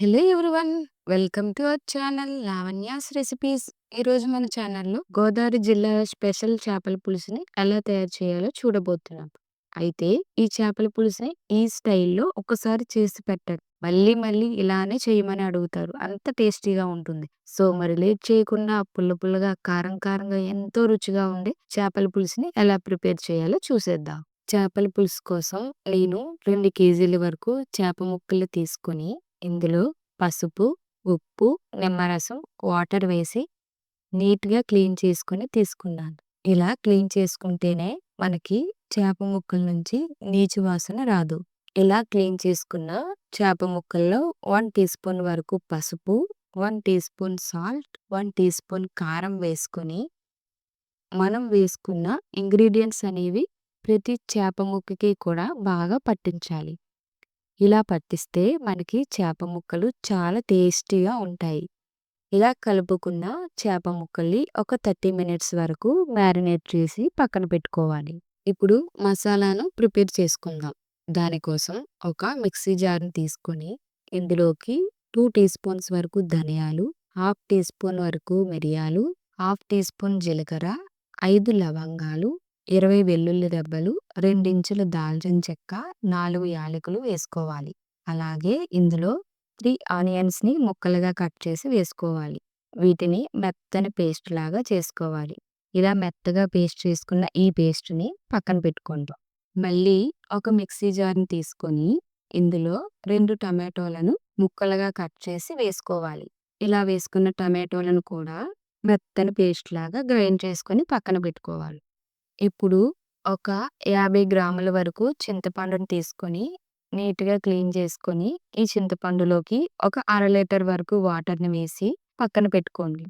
Hello everyone welcome to our channel Lavanya's recipes. ఈరోజు మన ఛానల్లో గోదావరి జిల్లా స్పెషల్ చేపల పులుసుని ఎలా తయారు చేయాలో చూడబోతున్నాం. అయితే ఈ చేపల పులుసుని ఈ స్టైల్లో ఒకసారి చేసి పెట్టండి. మళ్ళీ మళ్ళీ ఇలానే చేయమని అడుగుతారు. అంత టేస్టీగా ఉంటుంది. సో మరి లేట్ చేయకుండా పుల్ల పుల్లగా కారం కారంగా ఎంతో రుచిగా ఉండే చేపల పులుసుని ఎలా ప్రిపేర్ చేయాలో చూసేద్దాం. చేపల పులుసు కోసం నేను రెండు కేజీల వరకు చేప ముక్కలు తీసుకొని ఇందులో పసుపు, ఉప్పు, నిమ్మరసం, వాటర్ వేసి నీట్‌గా క్లీన్ చేసుకొని తీసుకున్నాను. ఇలా క్లీన్ చేసుకుంటేనే మనకి చేప ముక్కల నుంచి నీచు వాసన రాదు. ఇలా క్లీన్ చేసుకున్న చేప ముక్కల్లో వన్ టీ స్పూన్ వరకు పసుపు, one teaspoon salt, one teaspoon కారం వేసుకొని మనం వేసుకున్న ఇంగ్రీడియంట్స్ అనేవి ప్రతి చేప ముక్కకి కూడా బాగా పట్టించాలి. ఇలా పట్టిస్తే మనకి చేప ముక్కలు చాలా టేస్టీగా ఉంటాయి. ఇలా కలుపుకున్న చేప ముక్కల్ని ఒక 30 మినిట్స్ వరకు మ్యారినేట్ చేసి పక్కన పెట్టుకోవాలి. ఇప్పుడు మసాలాను ప్రిపేర్ చేసుకుందాం. దానికోసం ఒక మిక్సీ జార్‌ని తీసుకొని ఇందులోకి టూ టీ స్పూన్స్ వరకు ధనియాలు, హాఫ్ టీ స్పూన్ వరకు మిరియాలు, హాఫ్ టీ స్పూన్ జీలకర్ర, ఐదు లవంగాలు, 20 వెల్లుల్లి రెబ్బలు, రెండించుల దాల్చిన చెక్క, 4 యాలకులు వేసుకోవాలి. అలాగే ఇందులో 3 ఆనియన్స్‌ని ముక్కలుగా కట్ చేసి వేసుకోవాలి. వీటిని మెత్తని పేస్ట్ లాగా చేసుకోవాలి. ఇలా మెత్తగా పేస్ట్ చేసుకున్న ఈ పేస్ట్‌ని పక్కన పెట్టుకోండి. మళ్ళీ ఒక మిక్సీ జార్‌ని తీసుకొని ఇందులో 2 టమాటోలను ముక్కలుగా కట్ చేసి వేసుకోవాలి. ఇలా వేసుకున్న టమాటోలను కూడా మెత్తని పేస్ట్ లాగా గ్రైండ్ చేసుకొని పక్కన పెట్టుకోవాలి. ఇప్పుడు ఒక 50 గ్రాముల వరకు చింతపండుని తీసుకొని నీట్‌గా క్లీన్ చేసుకొని ఈ చింతపండులోకి ఒక అర లీటర్ వరకు వాటర్‌ని వేసి పక్కన పెట్టుకోండి.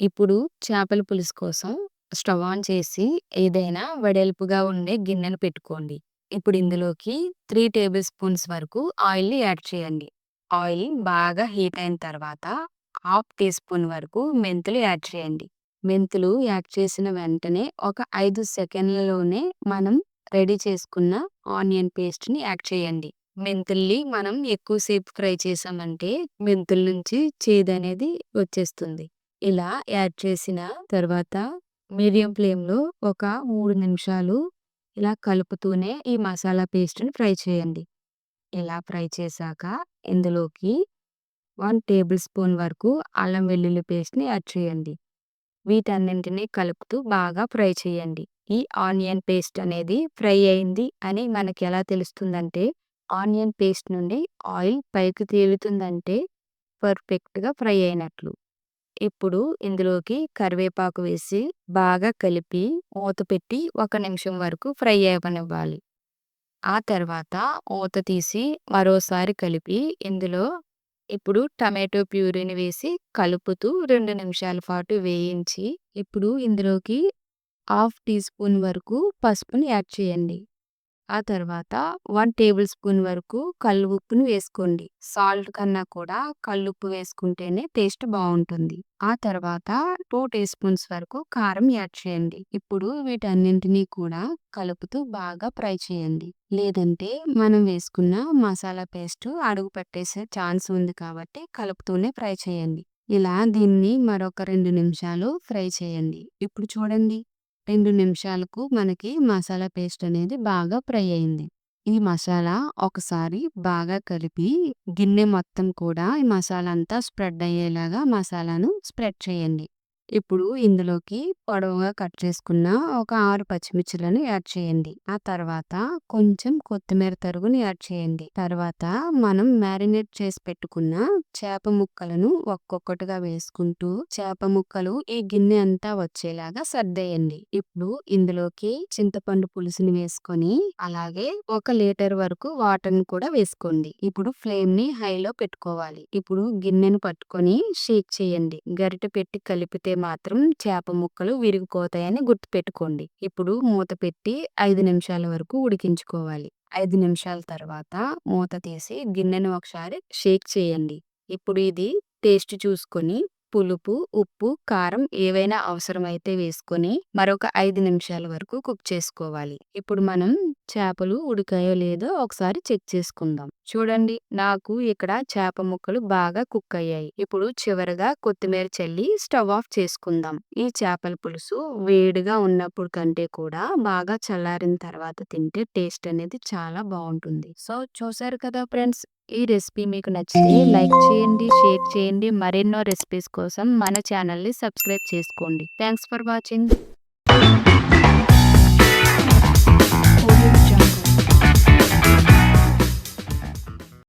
ఇప్పుడు చేపల పులుసు కోసం స్టవ్ ఆన్ చేసి ఏదైనా వెడల్పుగా ఉండే గిన్నెను పెట్టుకోండి. ఇప్పుడు ఇందులోకి 3 టేబుల్ స్పూన్స్ వరకు ఆయిల్‌ని యాడ్ చేయండి. ఆయిల్ బాగా హీట్ అయిన తర్వాత హాఫ్ టీ స్పూన్ వరకు మెంతులు యాడ్ చేయండి. మెంతులు యాడ్ చేసిన వెంటనే ఒక ఐదు సెకన్లలోనే మనం రెడీ చేసుకున్న ఆనియన్ పేస్ట్‌ని యాడ్ చేయండి. మెంతుల్ని మనం ఎక్కువసేపు ఫ్రై చేసామంటే మెంతుల నుంచి చేదు అనేది వచ్చేస్తుంది. ఇలా యాడ్ చేసిన తర్వాత మీడియం ఫ్లేమ్‌లో ఒక మూడు నిమిషాలు ఇలా కలుపుతూనే ఈ మసాలా పేస్ట్‌ని ఫ్రై చేయండి. ఇలా ఫ్రై చేశాక ఇందులోకి వన్ టేబుల్ స్పూన్ వరకు అల్లం వెల్లుల్లి పేస్ట్‌ని యాడ్ చేయండి. వీటన్నింటిని కలుపుతూ బాగా ఫ్రై చేయండి. ఈ ఆనియన్ పేస్ట్ అనేది ఫ్రై అయింది అని మనకి ఎలా తెలుస్తుందంటే ఆనియన్ పేస్ట్ నుండి ఆయిల్ పైకి తేలుతుందంటే పర్ఫెక్ట్‌గా ఫ్రై అయినట్లు. ఇప్పుడు ఇందులోకి కరివేపాకు వేసి బాగా కలిపి మూత పెట్టి ఒక నిమిషం వరకు ఫ్రై అవ్వనివ్వాలి. ఆ తర్వాత మూత తీసి మరోసారి కలిపి ఇందులో ఇప్పుడు టమాటో ప్యూరీని వేసి కలుపుతూ రెండు నిమిషాల పాటు వేయించి ఇప్పుడు ఇందులోకి హాఫ్ టీ స్పూన్ వరకు పసుపుని యాడ్ చేయండి. ఆ తర్వాత వన్ టేబుల్ స్పూన్ వరకు కల్లుప్పుని వేసుకోండి. సాల్ట్ కన్నా కూడా కల్లుప్పు వేసుకుంటేనే టేస్ట్ బాగుంటుంది ఆ తర్వాత టూ టీ స్పూన్స్ వరకు కారం యాడ్ చేయండి. ఇప్పుడు వీటన్నింటిని కూడా కలుపుతూ బాగా ఫ్రై చేయండి. లేదంటే మనం వేసుకున్న మసాలా పేస్ట్ అడుగు పెట్టేసే ఛాన్స్ ఉంది కాబట్టి కలుపుతూనే ఫ్రై చేయండి. ఇలా దీన్ని మరొక రెండు నిమిషాలు ఫ్రై చేయండి. ఇప్పుడు చూడండి రెండు నిమిషాలకు మనకి మసాలా పేస్ట్ అనేది బాగా ఫ్రై అయింది. ఈ మసాలా ఒకసారి బాగా కలిపి గిన్నె మొత్తం కూడా ఈ మసాలా అంతా స్ప్రెడ్ అయ్యేలాగా మసాలాను స్ప్రెడ్ చేయండి. ఇప్పుడు ఇందులోకి పొడవుగా కట్ చేసుకున్న ఒక ఆరు పచ్చిమిర్చిలను యాడ్ చేయండి. ఆ తర్వాత కొంచెం కొత్తిమీర తరుగుని యాడ్ చేయండి. తర్వాత మనం మ్యారినేట్ చేసి పెట్టుకున్న చేప ముక్కలను ఒక్కొక్కటిగా వేసుకుంటూ చేప ముక్కలు ఈ గిన్నె అంతా వచ్చేలాగా సర్దేయండి. ఇప్పుడు ఇందులోకి చింతపండు పులుసుని వేసుకొని అలాగే ఒక లీటర్ వరకు వాటర్‌ని కూడా వేసుకోండి. ఇప్పుడు ఫ్లేమ్‌ని హైలో పెట్టుకోవాలి. ఇప్పుడు గిన్నెను పట్టుకొని షేక్ చేయండి. గరిటె పెట్టి కలిపితే మాత్రం చేప ముక్కలు విరిగిపోతాయని గుర్తుపెట్టుకోండి. ఇప్పుడు మూత పెట్టి ఐదు నిమిషాల వరకు ఉడికించుకోవాలి. ఐదు నిమిషాల తర్వాత మూత తీసి గిన్నెను ఒకసారి షేక్ చేయండి. ఇప్పుడు ఇది టేస్ట్ చూసుకొని పులుపు, ఉప్పు, కారం ఏవైనా అవసరమైతే వేసుకొని మరొక ఐదు నిమిషాల వరకు కుక్ చేసుకోవాలి. ఇప్పుడు మనం చేపలు ఉడికాయో లేదో ఒకసారి చెక్ చేసుకుందాం. చూడండి నాకు ఇక్కడ చేప ముక్కలు బాగా కుక్ అయ్యాయి. ఇప్పుడు చివరగా కొత్తిమీర చల్లి స్టవ్ ఆఫ్ చేసుకుందాం. ఈ చేపల పులుసు వేడిగా ఉన్నప్పుడు కంటే కూడా బాగా చల్లారిన తర్వాత తింటే టేస్ట్ అనేది చాలా బాగుంటుంది. సో చూసారు కదా ఫ్రెండ్స్ ఈ రెసిపీ మీకు నచ్చితే లైక్ చేయండి, షేర్ చేయండి. మరెన్నో రెసిపీస్ కోసం మన ఛానల్ని సబ్స్క్రైబ్ చేసుకోండి. Thanks for watching.